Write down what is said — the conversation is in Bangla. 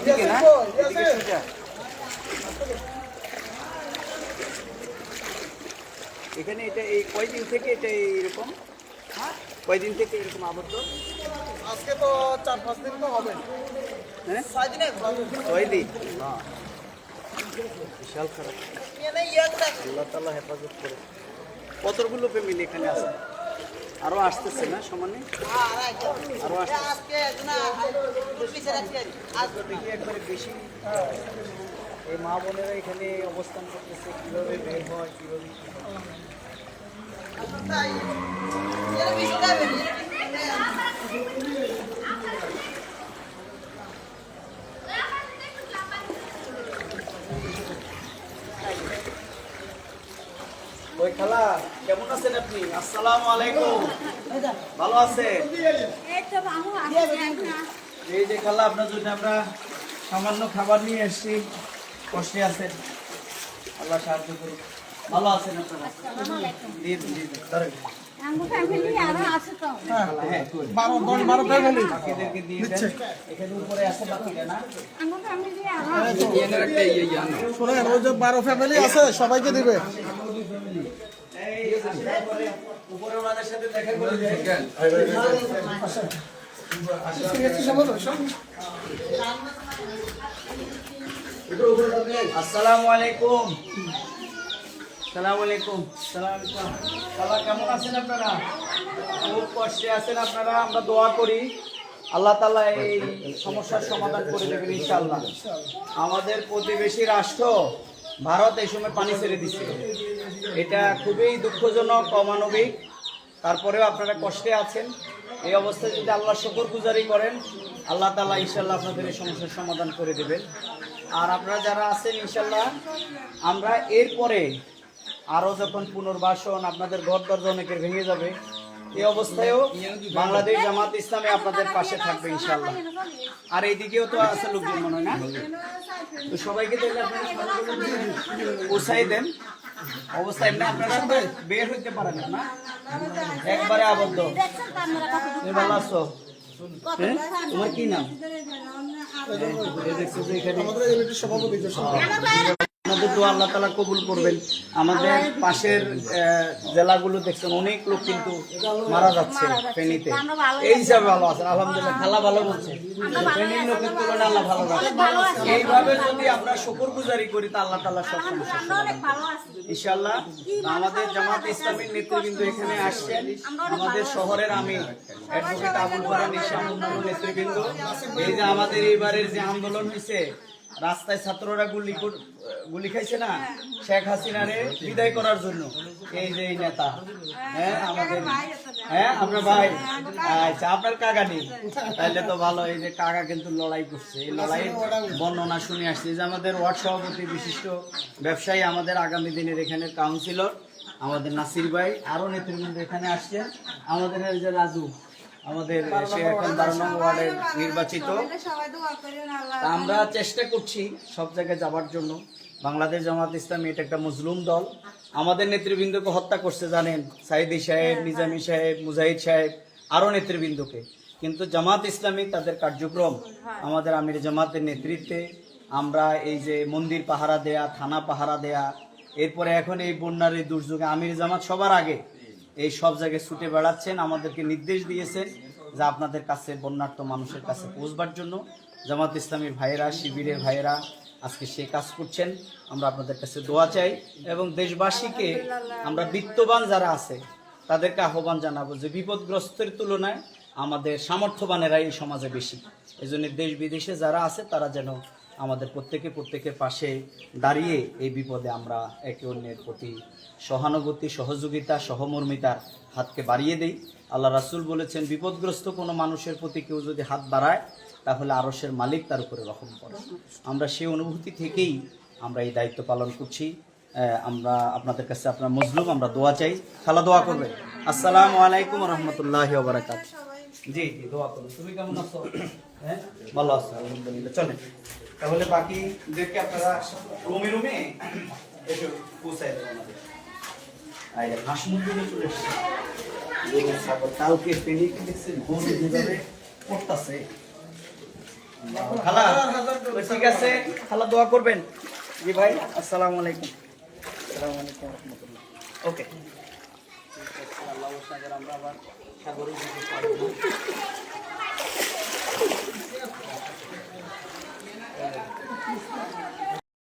এইদিকে না? সোজা। এখানে এটা এই কয়দিন থেকে এটা এইরকম? কয়দিন থেকে এরকম আবদ্ধ? আজকে তো চার পাঁচ দিন তো হবে। হ্যাঁ? ছয় দিনে বিশাল খারাপ। আল্লাহ তালা হেফাজত করে। কতগুলো ফ্যামিলি এখানে আছে? আরও আসতেছে না সমানে? আরও একবারে বেশি এই মা বোনেরা এখানে অবস্থান করতেছে কীভাবে বের হয় কীভাবে কেমন আছেন আপনি? আসসালামু আলাইকুম। ভালো আছেন? এই যে খালা আপনার জন্য আমরা সামান্য খাবার নিয়ে এসেছি। কষ্টে আছেন? আল্লাহ সাহায্য করুন ভালো আছেন আপনারা? দিন দিন ধরেন। হ্যাঁ বারো ফ্যামিলি আছে সবাইকে দিবে। উপরে ওনাদের সাথে দেখা করে আসসালামু আলাইকুম। সালামু আলাইকুম। সালাম আলাইকুম। কেমন আছেন আপনারা? খুব কষ্টে আছেন আপনারা আমরা দোয়া করি। আল্লাহ তালা এই সমস্যার সমাধান করে দেবেন ইনশাআল্লাহ। আমাদের প্রতিবেশী রাষ্ট্র ভারত এই সময় পানি ছেড়ে দিচ্ছে এটা খুবই দুঃখজনক, অমানবিক। তারপরেও আপনারা কষ্টে আছেন। এই অবস্থায় যদি আল্লাহ শকর গুজারি করেন, আল্লাহ তালা ইনশাল্লাহ আপনাদের এই সমস্যার সমাধান করে দেবেন। আর আপনারা যারা আছেন ইনশাল্লাহ আমরা এরপরে আরও যখন পুনর্বাসন আপনাদের ঘর দরজা অনেকের ভেঙে যাবে, এই অবস্থায়ও বাংলাদেশ জামাত ইসলামে আপনাদের পাশে থাকবে ইনশাল্লাহ আর এইদিকেও তো আছে লোকজন মনে হয় না? তো সবাইকে দেখলে আপনারা সবাইকে দেন। অবস্থা এমনি আপনারা বের হইতে পারেন না একবারে আবদ্ধ। ভালো আছো হ্যাঁ? তোমার কি নাম? সভাপতি আমাদের দোয়া আল্লাহ তালা কবুল করবেন। আমাদের পাশের জেলাগুলো দেখছেন, অনেক লোক কিন্তু মারা যাচ্ছে ফেনীতে। এই হিসাবে ভালো আছেন, আলহামদুলিল্লাহ, খালা ভালো বলছে। ফেনীর লোকের তুলনায় আল্লাহ ভালো এইভাবে যদি আমরা শুকর গুজারি করি, তা আল্লাহ তালা সব। ইনশাল্লাহ আমাদের জামাত ইসলামের নেতৃবৃন্দ এখানে আসছেন। আমাদের শহরের আমি অ্যাডভোকেট আবুল ফরান ইসলাম নেতৃবৃন্দ। এই যে আমাদের এইবারের যে আন্দোলন হয়েছে রাস্তায় ছাত্ররা গুলি গুলি খাইছে না? শেখ হাসিনারে বিদায় করার জন্য। এই যে এই নেতা। হ্যাঁ আমাদের হ্যাঁ আপনার ভাই। আচ্ছা আপনার কাকা নেই। তাহলে তো ভালো এই যে কাকা কিন্তু লড়াই করছে। এই লড়াইয়ের বর্ণনা শুনে আসছে। যে আমাদের ওয়ার্ড সভাপতি বিশিষ্ট ব্যবসায়ী আমাদের আগামী দিনের এখানে কাউন্সিলর আমাদের নাসির ভাই আরও নেতৃবৃন্দ এখানে আসছেন। আমাদের এই যে রাজু। আমাদের সে এখন বারো নম্বর ওয়ার্ডের নির্বাচিত। তা আমরা চেষ্টা করছি সব জায়গায় যাওয়ার জন্য। বাংলাদেশ জামাত ইসলামী এটা একটা মুসলুম দল। আমাদের নেতৃবৃন্দকে হত্যা করছে জানেন সাইদি সাহেব নিজামি সাহেব মুজাহিদ সাহেব আরও নেতৃবৃন্দকে। কিন্তু জামাত ইসলামী তাদের কার্যক্রম আমাদের আমির জামাতের নেতৃত্বে আমরা এই যে মন্দির পাহারা দেয়া থানা পাহারা দেয়া এরপরে এখন এই বন্যার এই দুর্যোগে আমির জামাত সবার আগে এই সব জায়গায় ছুটে বেড়াচ্ছেন, আমাদেরকে নির্দেশ দিয়েছেন যে আপনাদের কাছে বন্যার্থ মানুষের কাছে পৌঁছবার জন্য। জামাত ইসলামীর ভাইয়েরা, শিবিরের ভাইয়েরা আজকে সে কাজ করছেন। আমরা আপনাদের কাছে দোয়া চাই এবং দেশবাসীকে আমরা বিত্তবান যারা আছে, তাদেরকে আহ্বান জানাব যে বিপদগ্রস্তের তুলনায় আমাদের সামর্থ্যবানেরা এই সমাজে বেশি। এই দেশ বিদেশে যারা আছে, তারা যেন আমাদের প্রত্যেকে প্রত্যেকের পাশে দাঁড়িয়ে এই বিপদে আমরা একে অন্যের প্রতি সহানুভূতি সহযোগিতা সহমর্মিতার হাতকে বাড়িয়ে দেই। আল্লাহ রাসূল বলেছেন বিপদগ্রস্ত কোনো মানুষের প্রতি কেউ যদি হাত বাড়ায় তাহলে আরসের মালিক তার উপরে রহম করে। আমরা সেই অনুভূতি থেকেই আমরা এই দায়িত্ব পালন করছি। আমরা আপনাদের কাছে আপনার মজলুম আমরা দোয়া চাই। খালা দোয়া করবে আসসালামু আলাইকুম রহমতুল্লাহ বারাকাত জি জি দোয়া করুন। তুমি কেমন আছো? হ্যাঁ? ভালো আছো আলহামদুলিল্লাহ। চলেন। তাহলে বাকিদেরকে আপনারা রুমে রুমে এসে পৌঁছায় দেবেন চলে এসছে। গরু, ছাগল, খালা ঠিক আছে? খালা দোয়া করবেন? জি ভাই আসসালামু আলাইকুম। আসসালামু ওকে। আমরা আবার Evet.